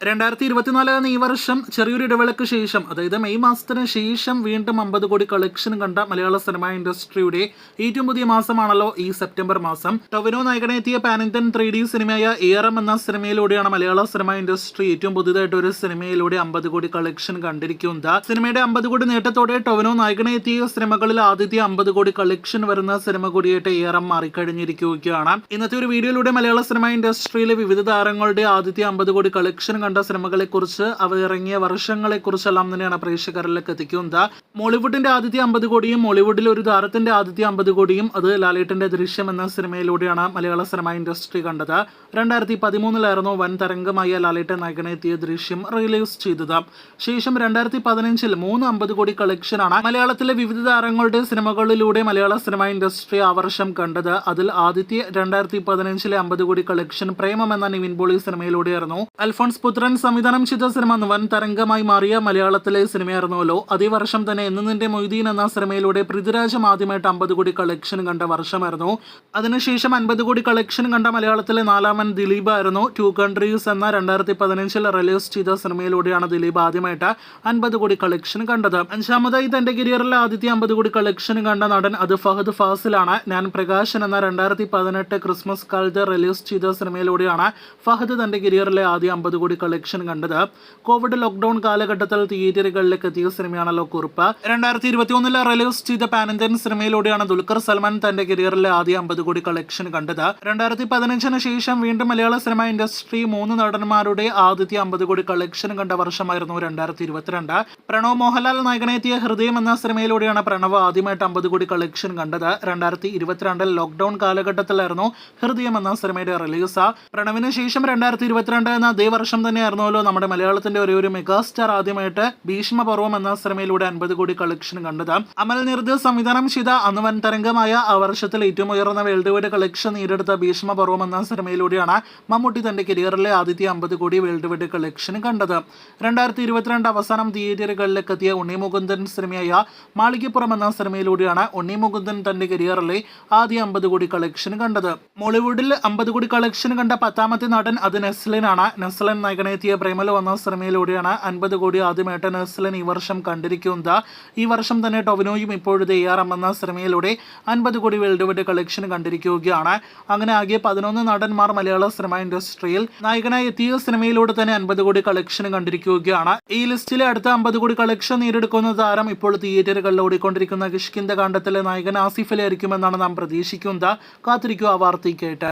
രണ്ടായിരത്തി ഇരുപത്തിനാല് എന്ന ഈ വർഷം ചെറിയൊരു ഇടവേളയ്ക്ക് ശേഷം അതായത് മെയ് മാസത്തിന് ശേഷം വീണ്ടും അമ്പത് കോടി കളക്ഷൻ കണ്ട മലയാള സിനിമാ ഇൻഡസ്ട്രിയുടെ ഏറ്റവും പുതിയ മാസമാണല്ലോ ഈ സെപ്റ്റംബർ മാസം. ടൊവിനോ നായകനെത്തിയ പാനിന്തൻ ത്രീ ഡി സിനിമയായ എയറം എന്ന സിനിമയിലൂടെയാണ് മലയാള സിനിമ ഇൻഡസ്ട്രി ഏറ്റവും പുതിയതായിട്ട് ഒരു സിനിമയിലൂടെ അമ്പത് കോടി കളക്ഷൻ കണ്ടിരിക്കുന്നത്. സിനിമയുടെ അമ്പത് കോടി നേട്ടത്തോടെ ടൊവിനോ നായകനെത്തിയ സിനിമകളിൽ ആദ്യത്തെ അമ്പത് കോടി കളക്ഷൻ വരുന്ന സിനിമ കൂടിയായിട്ട് എയറം മാറിക്കഴിഞ്ഞിരിക്കുകയാണ്. ഇന്നത്തെ ഒരു വീഡിയോയിലൂടെ മലയാള സിനിമ ഇൻഡസ്ട്രിയിലെ വിവിധ താരങ്ങളുടെ ആദ്യത്തെ അമ്പത് കോടി കളക്ഷൻ കണ്ട സിനിമകളെ കുറിച്ച് അവ ഇറങ്ങിയ വർഷങ്ങളെ കുറിച്ചെല്ലാം തന്നെയാണ് പ്രേക്ഷകരിലേക്ക് എത്തിക്കുന്നത്. മോളിവുഡിന്റെ ആദ്യത്തെ അമ്പത് കോടിയും മോളിവുഡിലെ ഒരു താരത്തിന്റെ ആദ്യത്തെ അമ്പത് കോടിയും അത് ലാലേട്ടന്റെ ദൃശ്യം എന്ന സിനിമയിലൂടെയാണ് മലയാള സിനിമ ഇൻഡസ്ട്രി കണ്ടത്. രണ്ടായിരത്തി പതിമൂന്നിലായിരുന്നു വൻ തരംഗമായ ലാലേട്ടൻ നായകനെത്തിയ ദൃശ്യം റിലീസ് ചെയ്തത്. ശേഷം രണ്ടായിരത്തി പതിനഞ്ചിൽ മൂന്ന് അമ്പത് കോടി കളക്ഷനാണ് മലയാളത്തിലെ വിവിധ താരങ്ങളുടെ സിനിമകളിലൂടെ മലയാള സിനിമ ഇൻഡസ്ട്രി ആ വർഷം കണ്ടത്. അതിൽ ആദ്യത്തെ രണ്ടായിരത്തി പതിനഞ്ചിലെ അമ്പത് കോടി കളക്ഷൻ പ്രേമം എന്ന നിവിൻ പോളി സിനിമയിലൂടെയായിരുന്നു. അൽഫോൺസ് പുത്രൻ സംവിധാനം ചെയ്ത സിനിമ വൻ തരംഗമായി മാറിയ മലയാളത്തിലെ സിനിമയായിരുന്നുവല്ലോ അതേ വർഷം തന്നെ എന്ന് നിന്റെ മൊയ്തീൻ എന്ന സിനിമയിലൂടെ പൃഥ്വിരാജം ആദ്യമായിട്ട് അമ്പത് കോടി കളക്ഷൻ കണ്ട വർഷമായിരുന്നു. അതിനുശേഷം അൻപത് കോടി കളക്ഷൻ കണ്ട മലയാളത്തിലെ നാലാമൻ ദിലീപ് ആയിരുന്നു. ടു കൺട്രീസ് എന്ന രണ്ടായിരത്തി പതിനഞ്ചിൽ റിലീസ് ചെയ്ത സിനിമയിലൂടെയാണ് ദിലീപ് ആദ്യമായിട്ട് അൻപത് കോടി കളക്ഷൻ കണ്ടത്. അഞ്ചാമതായി തന്റെ കരിയറിലെ ആദ്യത്തെ അമ്പത് കോടി കളക്ഷൻ കണ്ട നടൻ അത് ഫഹദ് ഫാസിലാണ്. ഞാൻ പ്രകാശൻ എന്ന രണ്ടായിരത്തി പതിനെട്ട് ക്രിസ്മസ് കാലത്ത് റിലീസ് ചെയ്ത സിനിമയിലൂടെയാണ് ഫഹദ് തന്റെ കരിയറിലെ ആദ്യ അമ്പത് കോടി കളക്ഷൻ കണ്ടത്. കോവിഡ് ലോക്ക്ഡൌൺ കാലഘട്ടത്തിൽ തിയേറ്ററുകളിലേക്ക് എത്തിയ സിനിമയാണല്ലോ കുറിപ്പ്. രണ്ടായിരത്തി ഇരുപത്തി ഒന്നിലെ റിലീസ് ചെയ്ത പാനന്ത്യൻ സിനിമയിലൂടെയാണ് ദുൽഖർ സൽമാൻ തന്റെ കരിയറിലെ ആദ്യ അമ്പത് കോടി കളക്ഷൻ കണ്ടത്. രണ്ടായിരത്തി പതിനഞ്ചിന് ശേഷം വീണ്ടും മലയാള സിനിമ ഇൻഡസ്ട്രി മൂന്ന് നടന്മാരുടെ ആദ്യത്തെ അമ്പത് കോടി കളക്ഷൻ കണ്ട വർഷമായിരുന്നു രണ്ടായിരത്തി ഇരുപത്തിരണ്ട് പ്രണവ് മോഹൻലാൽ നായകനെത്തിയ ഹൃദയം എന്ന സിനിമയിലൂടെയാണ് പ്രണവ് ആദ്യമായിട്ട് അമ്പത് കോടി കളക്ഷൻ കണ്ടത്. രണ്ടായിരത്തി ഇരുപത്തിരണ്ടിൽ ലോക്ക്ഡൌൺ കാലഘട്ടത്തിലായിരുന്നു ഹൃദയം എന്ന സിനിമയുടെ റിലീസ്. പ്രണവിന് ശേഷം രണ്ടായിരത്തി ഇരുപത്തിരണ്ട് എന്ന അതേ വർഷം തന്നെയായിരുന്നല്ലോ നമ്മുടെ മലയാളത്തിന്റെ ഒരേ ഒരു മെഗാസ്റ്റാർ ആദ്യമായിട്ട് ഭീഷ്മപർവം എന്ന സിനിമയിലൂടെ അൻപത് കോടി കളക്ഷൻ കണ്ടത്. അമൽ നിർദ്ദ സംവിധാനം ചെയ്ത അന്ന് വൻ തരംഗമായ ആ വർഷത്തിൽ ഏറ്റവും ഉയർന്ന വേൾഡ് വൈഡ് കളക്ഷൻ നേടിയെടുത്ത ഭീഷ്മപർവം എന്ന സിനിമയിലൂടെയാണ് മമ്മൂട്ടി തന്റെ കരിയറിലെ ആദ്യത്തെ അമ്പത് കോടി വേൾഡ് വൈഡ് കളക്ഷൻ കണ്ടത്. രണ്ടായിരത്തി ഇരുപത്തിരണ്ട് അവസാനം തിയേറ്ററുകളിലേക്ക് എത്തിയ ഉണ്ണി മുകുന്ദൻ സിനിമയായ മാളികപ്പുറം എന്ന സിനിമയിലൂടെയാണ് ഉണ്ണി മുകുന്ദൻ തന്റെ കരിയറിലെ ആദ്യ അമ്പത് കോടി കളക്ഷൻ കണ്ടത്. മോളിവുഡിൽ അമ്പത് കോടി കളക്ഷൻ കണ്ട പത്താമത്തെ നടൻ അത് നെസ്ലിനാണ്. നെസ്ലൻ നായകനെത്തിയ പ്രേമല വന്ന സിനിമയിലൂടെയാണ് അൻപത് കോടി ആദ്യമായിട്ട് നെസ്ലൻ ഈ വർഷം കണ്ടിരിക്കുന്നത്. ഈ വർഷം തന്നെ ടൊവിനോയും ഇപ്പോഴത്തെ എ ആർ എം എന്ന സിനിമയിലൂടെ അൻപത് കോടി വേൾഡ് വൈഡ് കളക്ഷൻ കണ്ടിരിക്കുകയാണ്. അങ്ങനെ ആകെ പതിനൊന്ന് നടന്മാർ മലയാള സിനിമ ഇൻഡസ്ട്രിയിൽ നായകനായി എത്തിയ സിനിമയിലൂടെ തന്നെ അൻപത് കോടി കളക്ഷൻ കണ്ടിരിക്കുകയാണ്. ഈ ലിസ്റ്റിലെ അടുത്ത അമ്പത് കോടി കളക്ഷൻ നേടിയെടുക്കുന്ന താരം ഇപ്പോൾ തിയേറ്ററുകളിൽ ഓടിക്കൊണ്ടിരിക്കുന്ന കിഷ്കിന്ത കാണ്ഡത്തിലെ നായകൻ ആസിഫ് അലി ആയിരിക്കുമെന്നാണ് നാം പ്രതീക്ഷിക്കുന്നത്. കാത്തിരിക്കുക ആ വാർത്തയ്ക്കായിട്ട്